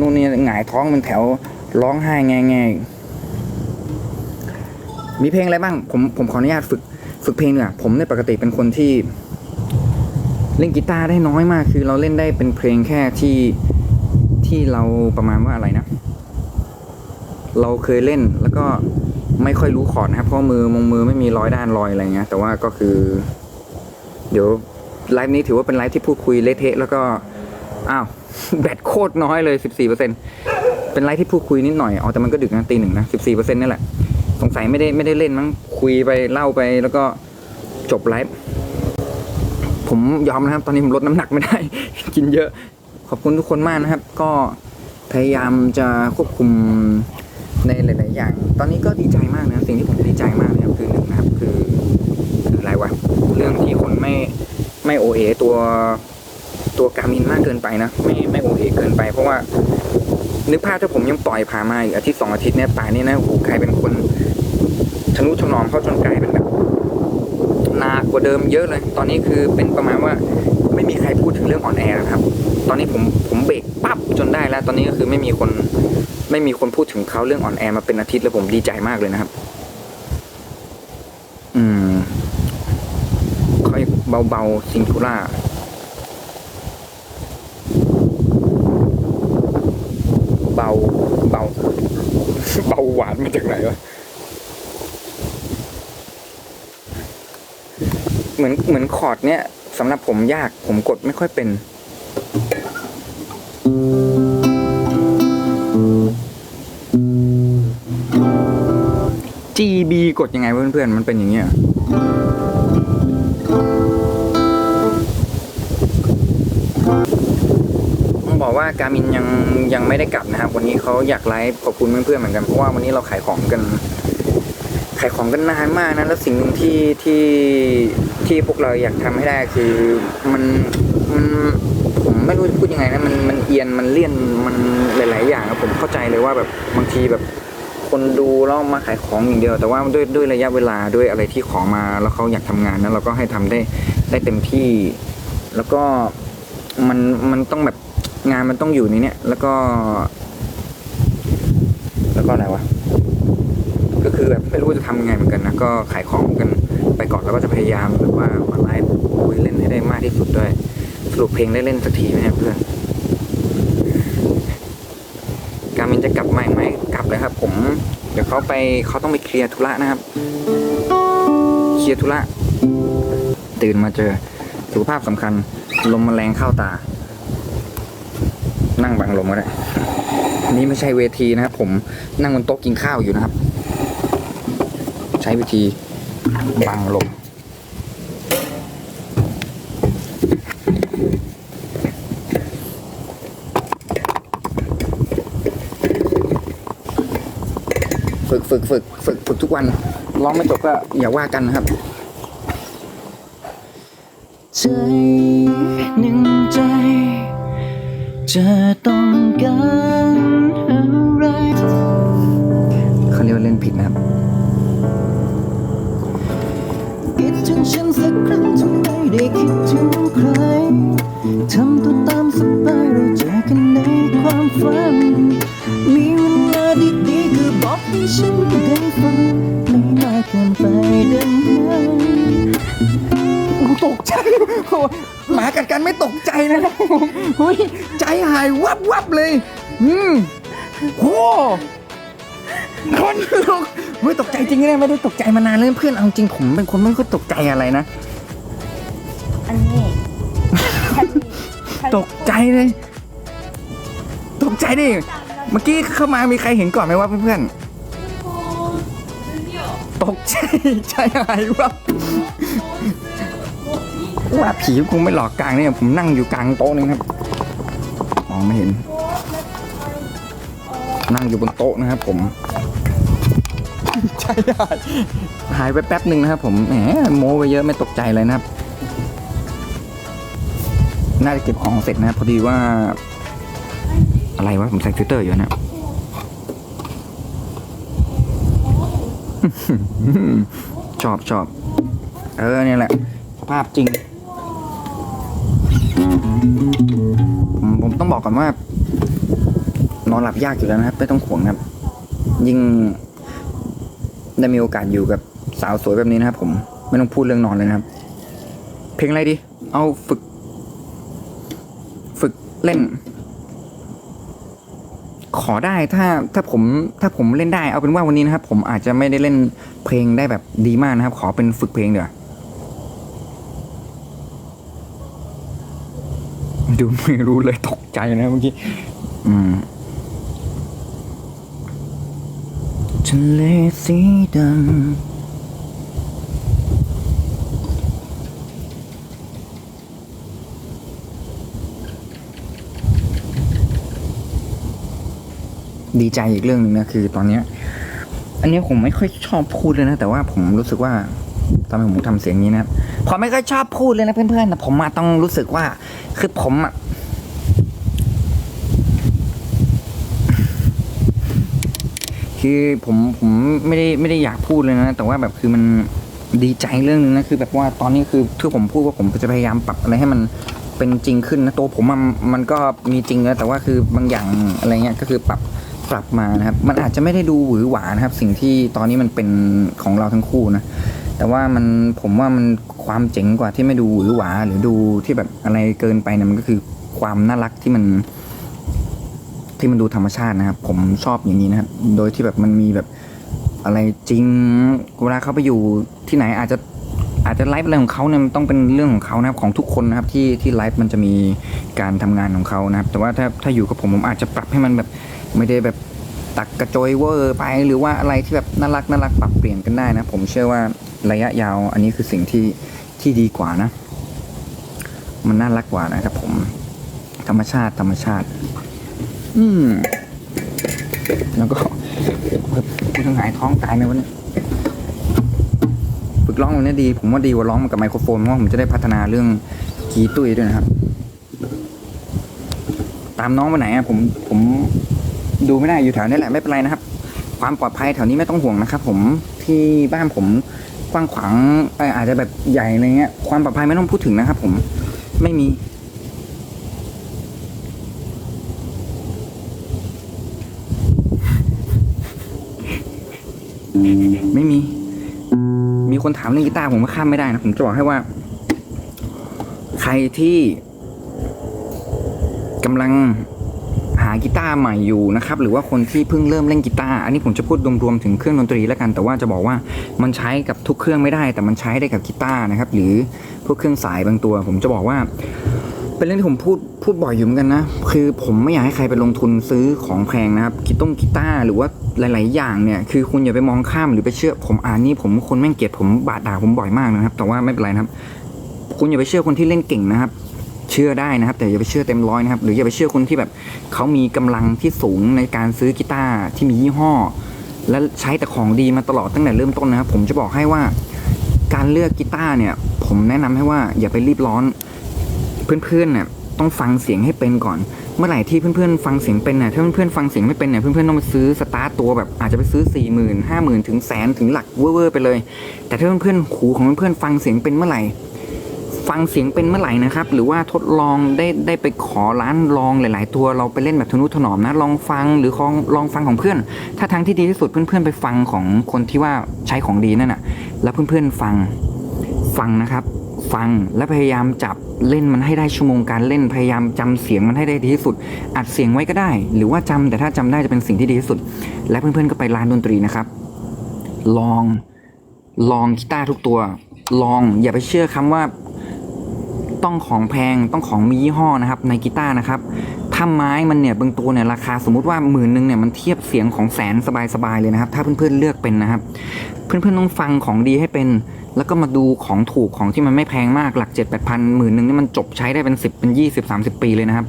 นู่นนี่หงายท้องเป็นแถวร้องไห้แง่แง่มีเพลงอะไรบ้าง ผมผมขออนุญาตฝึกฝึกเพลงเนี่ยผมในยปกติเป็นคนที่ เล่นกีตาร์ได้น้อยมาก คือเราเล่นได้เป็นเพลงแค่ที่ที่เราประมาณว่าอะไรนะ เราเคยเล่นแล้วก็ไม่ค่อยรู้คอร์ดนะครับเพราะมือมงมือไม่มีร้อยด้านรอยอะไรเงี้ยแต่ว่าก็คือ เดี๋ยวไลฟ์นี้ถือว่าเป็นไลฟ์ที่พูดคุยเละเทะแล้วก็อ้าว แบตโคตรน้อยเลย 14%เป็นไลฟ์ที่พูดคุยนิดหน่อยอ๋อแต่มันก็ดึกนะตีหนึ่งนะ 14%นี่แหละ สงสัยไม่ได้ไม่ได้เล่นมั้งคุยไปเล่าไปแล้วก็จบไลฟ์ผมยอมนะครับ ตอนนี้ผมลดน้ำหนักไม่ได้ กินเยอะ ขอบคุณทุกคนมากนะครับ ก็พยายามจะควบคุมในหลาย ๆ อย่าง ตอนนี้ก็ดีใจมากนะสิ่งที่ผมดีใจมากนะครับคือหนึ่งนะครับคือคืออะไรวะเรื่องที่คนไม่ไม่โอเอตัว ตัวการมินมากเกินไปนะ ไม่ไม่โอเอเกินไป เพราะว่า นึกภาพถ้าผมยังปล่อยผ่านมาอีกอาทิตย์สองอาทิตย์เนี่ยป่านนี้นะโอ้โหใครเป็นคนทะนุถนอมเข้าจนกลายเป็นแบบหนักกว่าเดิมเยอะเลย ตอนนี้คือเป็นประมาณว่าไม่มีใครพูดถึงเรื่องอ่อนแอแล้วครับ ตอนนี้ผมผมเบรกปั๊บจนได้แล้ว ตอนนี้ก็คือไม่มีคนไม่มีคนพูดถึงเขาเรื่องอ่อนแอมาเป็นอาทิตย์แล้วผมดีใจมากเลยนะครับ อืม ค่อยเบาๆซิงคูล่า เบา เบาเบาหวานมาจากไหนวะ เหมือนเหมือนคอร์ดเนี้ยสำหรับผมยากผมกดไม่ค่อยเป็น GB กดยังไงเพื่อนๆ มันเป็นอย่างเงี้ย บอกว่าการมินยังยังไม่ได้กลับนะครับ วันนี้เขาอยากไลฟ์ขอบคุณเพื่อนๆเหมือนกันเพราะว่าวันนี้เราขายของกัน ขายของกันนานมากนะแล้วสิ่งหนึ่งที่ที่ที่พวกเราอยากทำให้ได้คือมันมันผมไม่รู้จะพูดยังไงนะมันมันเอียนมันเลี่ยนมันหลาย ๆ อย่างอะผมเข้าใจเลยว่าแบบบางทีแบบคนดูแล้วมาขายของอย่างเดียว แต่ว่าด้วยด้วยระยะเวลาด้วยอะไรที่ขอมาแล้วเขาอยากทำงานนั้นเราก็ให้ทำได้ได้เต็มที่ แล้วก็มันมันต้องแบบ งานมันต้องอยู่ในเนี้ยแล้วก็ แล้วก็อะไรวะก็คือแบบไม่รู้จะทำยังไงเหมือนกันนะก็ขายของกันไปก่อนแล้วก็จะพยายามแบบว่ามาไลฟ์คุยเล่นให้ได้มากที่สุดด้วยสรุปเพลงได้เล่นสักทีไหมเพื่อนการมินจะกลับมาไหมกลับเลยครับ ผม เดี๋ยวเขาไปเขาต้องไปเคลียร์ธุระนะครับ เคลียร์ธุระตื่นมาเจอสุขภาพสำคัญ ลมแมลงเข้าตา นั่งบังลมก็ได้นี่ไม่ใช่เวทีนะครับ ผมนั่งบนโต๊ะกินข้าวอยู่นะครับ ใช้วิธีบังลมฝึกฝึกฝึกฝึกฝึกทุกวันร้องไม่จบก็อย่าว่ากันนะครับใจหนึ่ง จจะต้องการอะไรเขาเรียกว่าเล่นผิดนะครับคิดถึงฉันสักครั้งทำไมได้คิดถึงใครทำตัวตามสบายเราเจอกันในความฝัน มีเวลาดีๆก็บอกให้ฉันได้ฟังไม่มากเกินไปได้ไหมตกใจโอ้ หมากัดกันไม่ตกใจนะครับผมเฮ้ยใจหายวับวับเลย อืมโหคนลุกเฮ้ยตกใจจริงเนี่ยไม่ได้ตกใจมานานเลยเพื่อนเอาจริงผมเป็นคนไม่ค่อยตกใจอะไรนะ อันนี้ฉันฉันตกใจเลย ตกใจดิ เมื่อกี้เข้ามามีใครเห็นก่อนไหมว่าเพื่อนๆตกใจใจหายวับ ว่าผีคงไม่หลอกกลางเนี่ยผมนั่งอยู่กลางโต๊ะนี่ครับมองไม่เห็น นั่งอยู่บนโต๊ะนะครับ ผมใจหาหายไปแป๊บหนึ่งนะครับ ผมแหมโม้ไปเยอะไม่ตกใจเลยนะครับ น่าจะเก็บของเสร็จนะพอดีว่า อะไรวะผมใส่ฟิลเตอร์อยู่นะชอบชอบเออเนี่ยแหละ ภาพจริง ผมต้องบอกก่อนว่า นอนหลับยากอยู่แล้วนะครับ ไม่ต้องห่วงนครับ ยิ่งได้มีโอกาสอยู่กับสาวสวยแบบนี้นะครับ ผมไม่ต้องพูดเรื่องนอนเลยนะครับ เพลงอะไรดี เอาฝึก ฝึกเล่น ขอได้ถ้าถ้าผม ถ้าผมเล่นได้เอาเป็นว่าวันนี้นะครับ ผมอาจจะไม่ได้เล่นเพลงได้แบบดีมากนะครับ ขอเป็นฝึกเพลงเดี๋ยวา ดูไม่รู้เลยตกใจนะเมื่อกี้ อืมทะเลสีดำดีใจอีกเรื่องหนึ่งนะคือตอนเนี้ย อันนี้ผมไม่ค่อยชอบพูดเลยนะ แต่ว่าผมรู้สึกว่าทำไมผมทำเสียงนี้นะผมไม่ค่อยชอบพูดเลยนะเพื่อนๆแต่ผมอะต้องรู้สึกว่า คือผมอะคือผมผมไม่ได้ไม่ได้อยากพูดเลยนะ แต่ว่าแบบคือมันดีใจเรื่องหนึงนะคือแบบว่าตอนนี้คือที่ผมพูดว่าผมจะพยายามปรับอะไรให้มันเป็นจริงขึ้นนะตัวผมอะมันก็มีจริงนะแต่ว่าคือบางอย่างอะไรเงี้ยก็คือปรับปรับมานะครับ มันอาจจะไม่ได้ดูหวือหวานะครับ สิ่งที่ตอนนี้มันเป็นของเราทั้งคู่นะ แต่ว่ามันผมว่ามันความเจ๋งกว่าที่ไม่ดูหวือหวา หรือดูที่แบบอะไรเกินไปเนี่ยมันก็คือความน่ารักที่มัน ที่มันดูธรรมชาตินะครับ ผมชอบอย่างนี้นะครับโดยที่แบบมันมีแบบอะไรจริงเวลาเขาไปอยู่ที่ไหนอาจจะอาจจะไลฟ์อะไรของเขาเนี่ยมันต้องเป็นเรื่องของเขานะครับของทุกคนนะครับที่ที่ไลฟ์มันจะมีการทำงานของเขานะครับ แต่ว่าถ้าถ้าอยู่กับผมผมอาจจะปรับให้มันแบบไม่ได้แบบตักกระโจยเวอร์ไปหรือว่าอะไรที่แบบน่ารักน่ารักปรับเปลี่ยนกันได้นะ ผมเชื่อว่า ระยะยาว อันนี้คือสิ่งที่ที่ดีกว่านะ มันน่ารักกว่านะครับผม ธรรมชาติธรรมชาติ อืม แล้วก็คุณต้องหายท้องตายไหมวะเนี่ยฝึกร้องวันนี้ดี ผมว่าดีกว่าร้องกับไมโครโฟนเพราะผมจะได้พัฒนาเรื่องกีตุ้ยด้วยนะครับ ตามน้องไปไหนอะผมผมดูไม่ได้อยู่แถวนี้แหละไม่เป็นไรนะครับ ความปลอดภัยแถวนี้ไม่ต้องห่วงนะครับ ผมที่บ้านผม ว้างขวางเอ่ออาจจะแบบใหญ่อะไรเงี้ย ความปลอดภัยไม่ต้องพูดถึงนะครับผมไม่มี ไม่มี มีคนถามเรื่องกีตาร์ผมก็ข้ามไม่ได้นะ ผมจะบอกให้ว่า ใครที่กำลังากีตาร์ใหม่อยู่นะครับหรือว่าคนที่เพิ่งเริ่มเล่นกีตาร์อันนี้ผมจะพูดรวมๆถึงเครื่องดนตรีแล้วกัน แต่ว่าจะบอกว่ามันใช้กับทุกเครื่องไม่ได้ แต่มันใช้ได้กับกีตาร์นะครับหรือพวกเครื่องสายบางตัว ผมจะบอกว่า เป็นเรื่องที่ผมพูดพูดบ่อยอยู่เหมือนกันนะคือผมไม่อยากให้ใครไปลงทุนซื้อของแพงนะครับกีต้งกีตาร์หรือว่าหลาย ๆ อย่างเนี่ยคือคุณอย่าไปมองข้ามหรือไปเชื่อ ผมอ่านนี่ผมคนแม่งเกลียดผมบาดด่าผมบ่อยมากนะครับ แต่ว่าไม่เป็นไรนะครับ คุณอย่าไปเชื่อคนที่เล่นเก่งนะครับ เชื่อได้นะครับ แต่อย่าไปเชื่อเต็มร้อยนะครับ หรืออย่าไปเชื่อคนที่แบบเขามีกำลังที่สูงในการซื้อกีตาร์ที่มียี่ห้อ และใช้แต่ของดีมาตลอดตั้งแต่เริ่มต้นนะครับ ผมจะบอกให้ว่าการเลือกกีตาร์เนี่ย ผมแนะนำให้ว่าอย่าไปรีบร้อน เพื่อนๆเนี่ยต้องฟังเสียงให้เป็นก่อน เมื่อไหร่ที่เพื่อนๆฟังเสียงเป็นเนี่ยถ้าเพื่อนๆฟังเสียงไม่เป็นเนี่ยเพื่อนๆต้องไปซื้อสตาร์ตัวแบบอาจจะไปซื้อ4ี่หมื่นห้าหมื่นถึงแสนถึงหลักเว่อร์ไปเลย แต่ถ้าเพื่อนๆหูของเพื่อนๆฟังเสียงเป็นเมื่อไหร่ ฟังเสียงเป็นเมื่อไหร่นะครับ หรือว่าทดลองได้ได้ไปขอร้านลองหลาย ๆ ตัวเราไปเล่นแบบทนุถนอมนะ ลองฟังหรือลองลองฟังของเพื่อน ถ้าทางที่ดีที่สุดเพื่อน ๆ ไปฟังของคนที่ว่าใช้ของดีนั่นน่ะ แล้วเพื่อน ๆ ฟังฟังนะครับ ฟังและพยายามจับเล่นมันให้ได้ชั่วโมงการเล่นพยายามจำเสียงมันให้ได้ดีที่สุด อัดเสียงไว้ก็ได้ หรือว่าจำแต่ถ้าจำได้จะเป็นสิ่งที่ดีที่สุด และเพื่อนๆก็ไปร้านดนตรีนะครับ ลองลองกีตาร์ทุกตัว ลองอย่าไปเชื่อคำว่า ต้องของแพงต้องของมียี่ห้อนะครับในกีตาร์นะครับถ้าไม้มันเนี่ยบางตัวเนี่ยราคาสมมุติว่าหมื่นหนึ่งเนี่ยมันเทียบเสียงของแสนสบายๆเลยนะครับ ถ้าเพื่อนๆเลือกเป็นนะครับ เพื่อนๆต้องฟังของดีให้เป็น แล้วก็มาดูของถูกของที่มันไม่แพงมากหลักเจ็ดแปดพันหมื่นหนึ่งนี่มันจบใช้ได้เป็นสิบเป็นยี่สิบสามสิบปีเลยนะครับ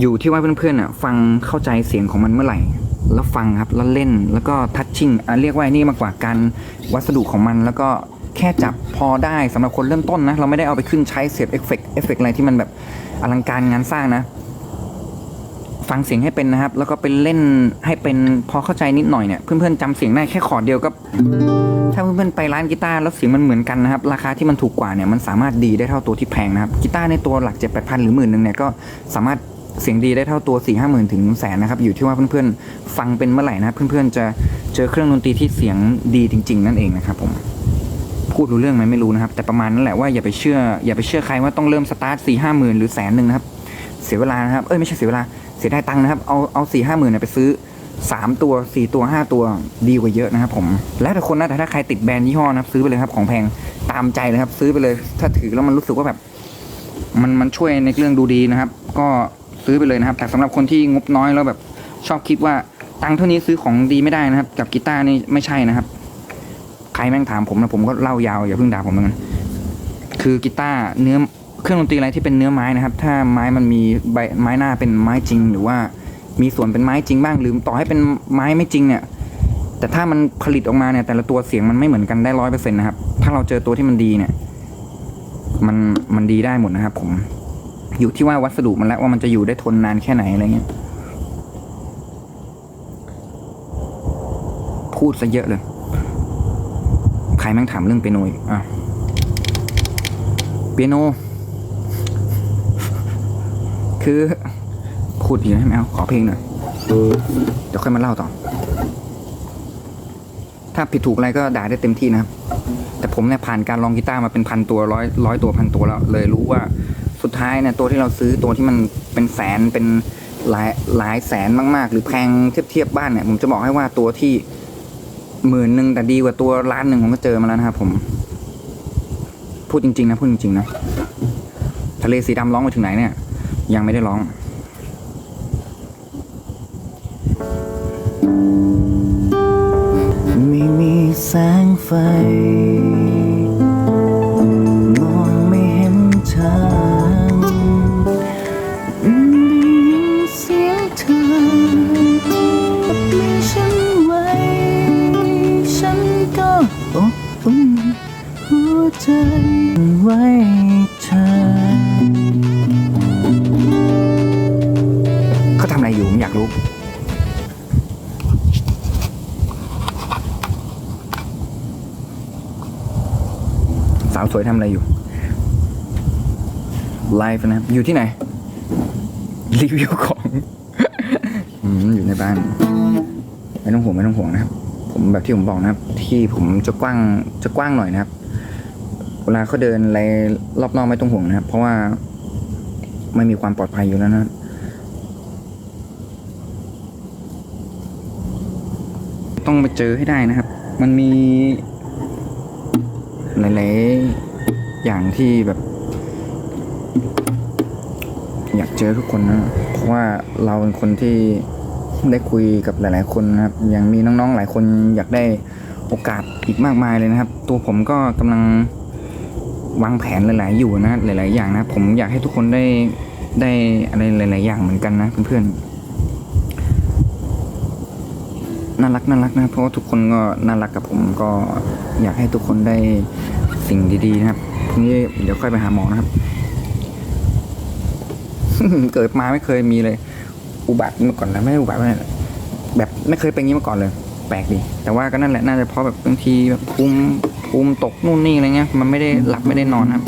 อยู่ที่ว่าเพื่อนๆอะฟังเข้าใจเสียงของมันเมื่อไหร่แล้วฟังครับแล้วเล่นแล้วก็ทัชชิ่งอะเรียกว่านี่มากกว่าการวัสดุของมันแล้วก็ แค่จับพอได้สำหรับคนเริ่มต้นนะ เราไม่ได้เอาไปขึ้นใช้เสียบเอฟเฟกต์เอฟเฟกต์อะไรที่มันแบบอลังการงานสร้างนะ ฟังเสียงให้เป็นนะครับ แล้วก็ไปเล่นให้เป็นพอเข้าใจนิดหน่อยเนี่ยเพื่อนๆจำเสียงได้แค่คอร์ดเดียวก็ ถ้าเพื่อนๆไปร้านกีตาร์แล้วเสียงมันเหมือนกันนะครับ ราคาที่มันถูกกว่าเนี่ยมันสามารถดีได้เท่าตัวที่แพงนะครับกีตาร์ในตัวหลักเจ็ดแปดพันหรือหมื่นหนึ่งเนี่ยก็สามารถเสียงดีได้เท่าตัว4ี่ห้าหมื่นถึงแสนนะครับ อยู่ที่ว่าเพื่อนๆ ฟังเป็นเมื่อไหร่นะเพื่อนๆ จะเจอเครื่องดนตรีที่เสียงดีจริง ๆ นั่นเองนะครับผม พูดรู้เรื่องไหมไม่รู้นะครับ แต่ประมาณนั้นแหละว่าอย่าไปเชื่ออย่าไปเชื่อใครว่าต้องเริ่มสตาร์ทสี่ห้าหมื่นหรือแสนหนึ่งนะครับ เสียเวลานะครับ เอ้ยไม่ใช่เสียเวลาเสียได้ตังค์นะครับ เอาเอาสี่ห้าหมื่นไปซื้อสามตัวสี่ตัวห้าตัวดีกว่าเยอะนะครับ ผม แล้วแต่คนนะแต่ถ้าใครติดแบรนด์ยี่ห้อนะครับ ซื้อไปเลยครับของแพงตามใจเลยครับ ซื้อไปเลย ถ้าถือแล้วมันรู้สึกว่าแบบ มันมันช่วยในเรื่องดูดีนะครับ ก็ซื้อไปเลยนะครับ แต่สำหรับคนที่งบน้อยแล้วแบบชอบคิดว่าตังค์เท่านี้ซื้อของดีไม่ได้นะครับ กับกีตาร์นี่ไม่ใช่นะครับ รแม่งถามผมนะผมก็เล่ายาวอย่าเพิ่งด่าผมเหมือนกันคือกีตาร์เนื้อเครื่องดนตรีอะไรที่เป็นเนื้อไม้นะครับ ถ้าไม้มันมีใบไม้หน้าเป็นไม้จริง หรือว่ามีส่วนเป็นไม้จริงบ้างหรือต่อให้เป็นไม้ไม่จริงเนี่ย แต่ถ้ามันผลิตออกมาเนี่ย แต่ละตัวเสียงมันไม่เหมือนกันได้ร้อยเปอร์เซ็นต์นะครับ ถ้าเราเจอตัวที่มันดีเนี่ย มันมันดีได้หมดนะครับ ผม อยู่ที่ว่าวัสดุมันแล้วว่ามันจะอยู่ได้ทนนานแค่ไหนอะไรเงี้ยพูดซะเยอะเลย ครแม่งถามเรื่องเปียโนอะเปียโน คือพูดอีกนะแมวขอเพลงหน่อยเดี๋ยวค่อยมาเล่าต่อ ถ้าผิดถูกอะไรก็ด่าได้เต็มที่นะครับ แต่ผมเนี่ยผ่านการลองกีตาร์มาเป็นพันตัวร้อยร้อยตัวพันตัวแล้ว เลยรู้ว่าสุดท้ายเนี่ยตัวที่เราซื้อตัวที่มันเป็นแสนเป็นหลายหลายแสนมากๆ หรือแพงเทียบเทียบบ้านเนี่ยผมจะบอกให้ว่าตัวที่ หมื่นหนึ่งแต่ดีกว่าตัวล้านหนึ่งผมก็เจอมาแล้วนะครับผม พูดจริงๆนะพูดจริงๆนะทะเลสีดำร้องไปถึงไหนเนี่ย ยังไม่ได้ร้อง ไม่มีแสงไฟ ใจไว้เธอเขาทำอะไรอยู่ผมอยากรู้ สาวสวยทำอะไรอยู่ ไลฟ์นะครับอยู่ที่ไหน รีวิวของ อยู่ในบ้าน ไม่ต้องห่วงไม่ต้องห่วงนะครับ ผมแบบที่ผมบอกนะครับ ที่ผมจะกว้างจะกว้างหน่อยนะครับ เวลาเขาเดินอะไรรอบนอกไม่ต้องห่วงนะครับ เพราะว่าไม่มีความปลอดภัยอยู่แล้วนะต้องไปเจอให้ได้นะครับ มันมี หลายๆอย่างที่แบบ อยากเจอทุกคนนะ เพราะว่าเราเป็นคนที่ได้คุยกับหลาย ๆ คนนะครับอย่างมีน้อง ๆ หลายคนอยากได้โอกาสอีกมากมายเลยนะครับ ตัวผมก็กำลัง วางแผนหลาย ๆ อยู่นะหลาย ๆ อย่างนะ ผมอยากให้ทุกคนได้ได้อะไรหลาย ๆ อย่างเหมือนกันนะเพื่อนๆน่ารักน่ารักนะเพราะว่าทุกคนก็น่ารักกับผมก็อยากให้ทุกคนได้สิ่งดี ๆ นะครับพรุ่งนี้เดี๋ยวค่อยไปหาหมอนะครับ เกิดมาไม่เคยมีเลย อุบัติมาก่อนนะไม่อุบัติไม่แบบไม่เคยเป็นอย่างนี้มาก่อนเลย แปลกดีแต่ว่าก็นั่นแหละน่าจะเพราะแบบบางทีแบบภูมิ ภูมิตกนู่นนี่อะไรเงี้ยมันไม่ได้หลับไม่ได้นอนครับ